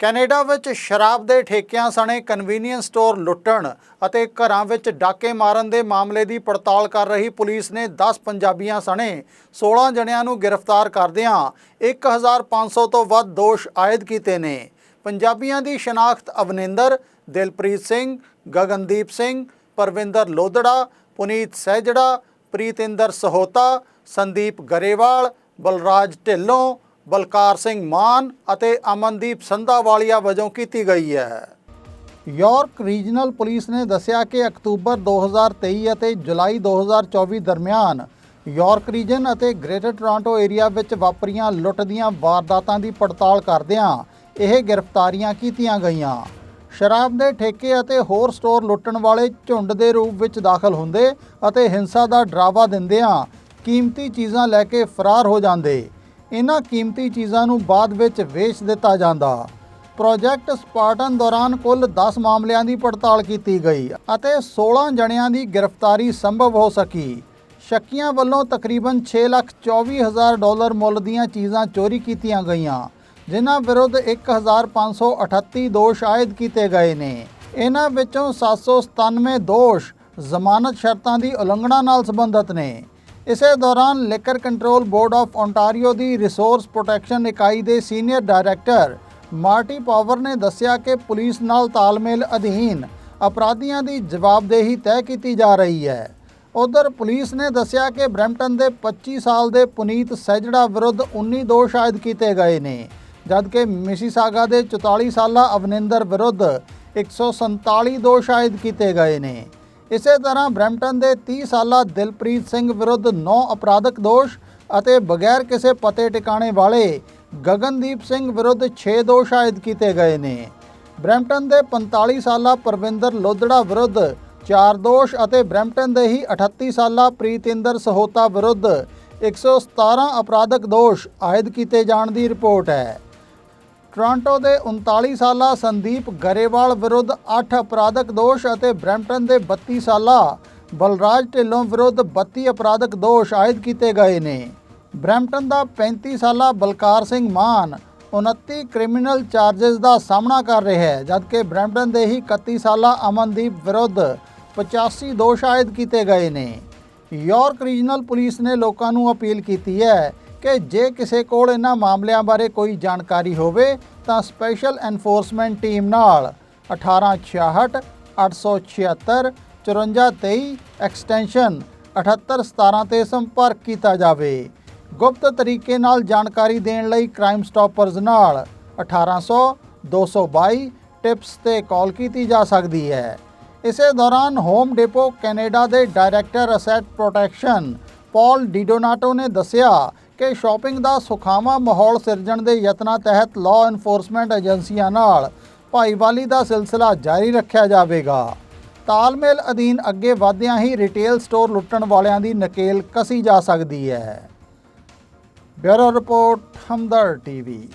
Canada ਵਿੱਚ ਸ਼ਰਾਬ ਦੇ ਠੇਕਿਆਂ ਸਣੇ ਕਨਵੀਨੀਅੰਸ ਸਟੋਰ ਲੁੱਟਣ ਅਤੇ ਘਰਾਂ ਵਿੱਚ ਡਾਕੇ ਮਾਰਨ ਦੇ ਮਾਮਲੇ ਦੀ ਪੜਤਾਲ ਕਰ ਰਹੀ ਪੁਲਿਸ ਨੇ 10 ਪੰਜਾਬੀਆਂ ਸਣੇ 16 ਜਣਿਆਂ ਨੂੰ ਗ੍ਰਿਫਤਾਰ ਕਰਦਿਆਂ 1500 ਤੋਂ ਵੱਧ ਦੋਸ਼ ਆਇਦ ਕੀਤੇ ਨੇ। ਪੰਜਾਬੀਆਂ ਦੀ ਸ਼ਨਾਖਤ ਅਵਨਿੰਦਰ, ਦਿਲਪ੍ਰੀਤ ਸਿੰਘ, ਗਗਨਦੀਪ ਸਿੰਘ, ਪਰਵਿੰਦਰ ਲੋਧੜਾ, ਪੁਨੀਤ ਸਹਿਜੜਾ, ਪ੍ਰੀਤਿੰਦਰ ਸਹੋਤਾ, ਸੰਦੀਪ ਗਰੇਵਾਲ, ਬਲਰਾਜ ਢਿੱਲੋਂ ਬਲਕਾਰ ਸਿੰਘ ਮਾਨ ਅਤੇ ਅਮਨਦੀਪ ਸੰਧਾਵਾਲੀਆ ਵਜੋਂ ਕੀਤੀ ਗਈ ਹੈ। ਯਾਰਕ ਰੀਜਨਲ ਪੁਲਿਸ ਨੇ ਦੱਸਿਆ ਕਿ ਅਕਤੂਬਰ 2023 ਅਤੇ ਜੁਲਾਈ 2024 ਦਰਮਿਆਨ ਯਾਰਕ ਰੀਜਨ ਅਤੇ ਗ੍ਰੇਟਰ ਟੋਰਾਂਟੋ ਏਰੀਆ ਵਿੱਚ ਵਾਪਰੀਆਂ ਲੁੱਟ ਦੀਆਂ ਵਾਰਦਾਤਾਂ ਦੀ ਪੜਤਾਲ ਕਰਦਿਆਂ ਇਹ ਗ੍ਰਿਫਤਾਰੀਆਂ ਕੀਤੀਆਂ ਗਈਆਂ। ਸ਼ਰਾਬ ਦੇ ਠੇਕੇ ਅਤੇ ਹੋਰ ਸਟੋਰ ਲੁੱਟਣ ਵਾਲੇ ਝੁੰਡ ਦੇ ਰੂਪ ਵਿੱਚ ਦਾਖਲ ਹੁੰਦੇ ਅਤੇ ਹਿੰਸਾ ਦਾ ਡਰਾਵਾ ਦਿੰਦਿਆਂ ਕੀਮਤੀ ਚੀਜ਼ਾਂ ਲੈ ਕੇ ਫਰਾਰ ਹੋ ਜਾਂਦੇ। ਇਹਨਾਂ ਕੀਮਤੀ ਚੀਜ਼ਾਂ ਨੂੰ ਬਾਅਦ ਵਿੱਚ ਵੇਚ ਦਿੱਤਾ ਜਾਂਦਾ। ਪ੍ਰੋਜੈਕਟ ਸਪਾਰਟਨ ਦੌਰਾਨ ਕੁੱਲ 10 ਮਾਮਲਿਆਂ ਦੀ ਪੜਤਾਲ ਕੀਤੀ ਗਈ ਅਤੇ 16 ਜਣਿਆਂ ਦੀ ਗ੍ਰਿਫਤਾਰੀ ਸੰਭਵ ਹੋ ਸਕੀ। ਸ਼ੱਕੀਆਂ ਵੱਲੋਂ ਤਕਰੀਬਨ 6,24,000 ਡਾਲਰ ਮੁੱਲ ਦੀਆਂ ਚੀਜ਼ਾਂ ਚੋਰੀ ਕੀਤੀਆਂ ਗਈਆਂ ਜਿਨ੍ਹਾਂ ਵਿਰੁੱਧ 1,538 ਦੋਸ਼ ਆਇਦ ਕੀਤੇ ਗਏ ਨੇ। ਇਹਨਾਂ ਵਿੱਚੋਂ 797 ਦੋਸ਼ ਜ਼ਮਾਨਤ ਸ਼ਰਤਾਂ ਦੀ ਉਲੰਘਣਾ ਨਾਲ ਸੰਬੰਧਿਤ ਨੇ। ਇਸੇ ਦੌਰਾਨ liquor control board of Ontario the resource protection ਇਕਾਈ ਦੇ ਸੀਨੀਅਰ ਡਾਇਰੈਕਟਰ ਮਾਰਟੀ ਪਾਵਰ ਨੇ ਦੱਸਿਆ ਕਿ ਪੁਲਿਸ ਨਾਲ ਤਾਲਮੇਲ ਅਧੀਨ ਅਪਰਾਧੀਆਂ ਦੀ ਜਵਾਬਦੇਹੀ ਤੈਅ ਕੀਤੀ ਜਾ ਰਹੀ ਹੈ। ਉਧਰ ਪੁਲਿਸ ਨੇ ਦੱਸਿਆ ਕਿ ਬ੍ਰੈਂਪਟਨ ਦੇ 25 ਸਾਲ ਦੇ ਪੁਨੀਤ ਸੈਜੜਾ ਵਿਰੁੱਧ 19 ਦੋਸ਼ ਆਇਦ ਕੀਤੇ ਗਏ ਨੇ, ਜਦਕਿ ਮਿਸੀਸਾਗਾ ਦੇ 44 ਸਾਲਾ ਅਵਨਿੰਦਰ ਵਿਰੁੱਧ 147 ਦੋਸ਼ ਆਇਦ ਕੀਤੇ ਗਏ ਨੇ। ਇਸੇ ਤਰ੍ਹਾਂ ਬ੍ਰੈਂਪਟਨ ਦੇ 30 ਸਾਲਾ ਦਿਲਪ੍ਰੀਤ ਸਿੰਘ ਵਿਰੁੱਧ 9 ਅਪਰਾਧਕ ਦੋਸ਼ ਅਤੇ ਬਗੈਰ ਕਿਸੇ ਪਤੇ ਟਿਕਾਣੇ ਵਾਲੇ ਗਗਨਦੀਪ ਸਿੰਘ ਵਿਰੁੱਧ 6 ਦੋਸ਼ ਆਇਦ ਕੀਤੇ ਗਏ ਨੇ। ਬ੍ਰੈਂਪਟਨ ਦੇ 45 ਸਾਲਾ ਪਰਵਿੰਦਰ ਲੋਧੜਾ ਵਿਰੁੱਧ 4 ਦੋਸ਼ ਅਤੇ ਬ੍ਰੈਂਪਟਨ ਦੇ ਹੀ 38 ਸਾਲਾ ਪ੍ਰੀਤਿੰਦਰ ਸਹੋਤਾ ਵਿਰੁੱਧ 117 ਅਪਰਾਧਕ ਦੋਸ਼ ਆਇਦ ਕੀਤੇ ਜਾਣ ਦੀ ਰਿਪੋਰਟ ਹੈ। ਟੋਰਾਂਟੋ ਦੇ 39 ਸਾਲਾ ਸੰਦੀਪ ਗਰੇਵਾਲ ਵਿਰੁੱਧ 8 ਅਪਰਾਧਕ ਦੋਸ਼ ਅਤੇ ਬ੍ਰੈਂਪਟਨ ਦੇ 32 ਸਾਲਾ ਬਲਰਾਜ ਢਿੱਲੋਂ ਵਿਰੁੱਧ 32 ਅਪਰਾਧਕ ਦੋਸ਼ ਆਇਦ ਕੀਤੇ ਗਏ ਨੇ। ਬ੍ਰੈਂਪਟਨ ਦਾ 35 ਸਾਲਾ ਬਲਕਾਰ ਸਿੰਘ ਮਾਨ 29 ਕ੍ਰਿਮੀਨਲ ਚਾਰजेस ਦਾ ਸਾਹਮਣਾ ਕਰ ਰਿਹਾ ਹੈ, ਜਦਕਿ ਬ੍ਰੈਂਪਟਨ ਦੇ ਹੀ 31 ਸਾਲਾ ਅਮਨਦੀਪ ਵਿਰੁੱਧ 85 ਦੋਸ਼ ਆਇਦ ਕੀਤੇ ਗਏ ਨੇ। ਯਾਰਕ ਰੀਜਨਲ ਪੁਲਿਸ ਨੇ ਲੋਕਾਂ ਨੂੰ ਅਪੀਲ ਕੀਤੀ ਹੈ ਕਿ ਜੇ ਕਿਸੇ ਕੋਲ ਇਹਨਾਂ ਮਾਮਲਿਆਂ ਬਾਰੇ ਕੋਈ ਜਾਣਕਾਰੀ ਹੋਵੇ ਤਾਂ ਸਪੈਸ਼ਲ ਐਨਫੋਰਸਮੈਂਟ ਟੀਮ ਨਾਲ 1866 876 5423 ਐਕਸਟੈਂਸ਼ਨ 7817 ਤੇ ਸੰਪਰਕ ਕੀਤਾ ਜਾਵੇ। ਗੁਪਤ ਤਰੀਕੇ ਨਾਲ ਜਾਣਕਾਰੀ ਦੇਣ ਲਈ ਕ੍ਰਾਈਮ ਸਟਾਪਰਜ਼ ਨਾਲ 1800 222 ਟਿਪਸ ਤੇ ਕਾਲ ਕੀਤੀ ਜਾ ਸਕਦੀ ਹੈ। ਇਸੇ ਦੌਰਾਨ ਹੋਮ ਡਿਪੋ ਕੈਨੇਡਾ ਦੇ director asset protection Paul Didonato ਨੇ ਦੱਸਿਆ ਕਿ ਸ਼ਾਪਿੰਗ ਦਾ ਸੁਖਾਵਾਂ ਮਾਹੌਲ ਸਿਰਜਣ ਦੇ ਯਤਨਾਂ ਤਹਿਤ ਲਾਅ ਐਨਫੋਰਸਮੈਂਟ ਏਜੰਸੀਆਂ ਨਾਲ ਭਾਈਵਾਲੀ ਦਾ ਸਿਲਸਿਲਾ ਜਾਰੀ ਰੱਖਿਆ ਜਾਵੇਗਾ। ਤਾਲਮੇਲ ਅਧੀਨ ਅੱਗੇ ਵਧਦਿਆਂ ਹੀ ਰਿਟੇਲ ਸਟੋਰ ਲੁੱਟਣ ਵਾਲਿਆਂ ਦੀ ਨਕੇਲ ਕਸੀ ਜਾ ਸਕਦੀ ਹੈ। Bureau report, Hamdard TV.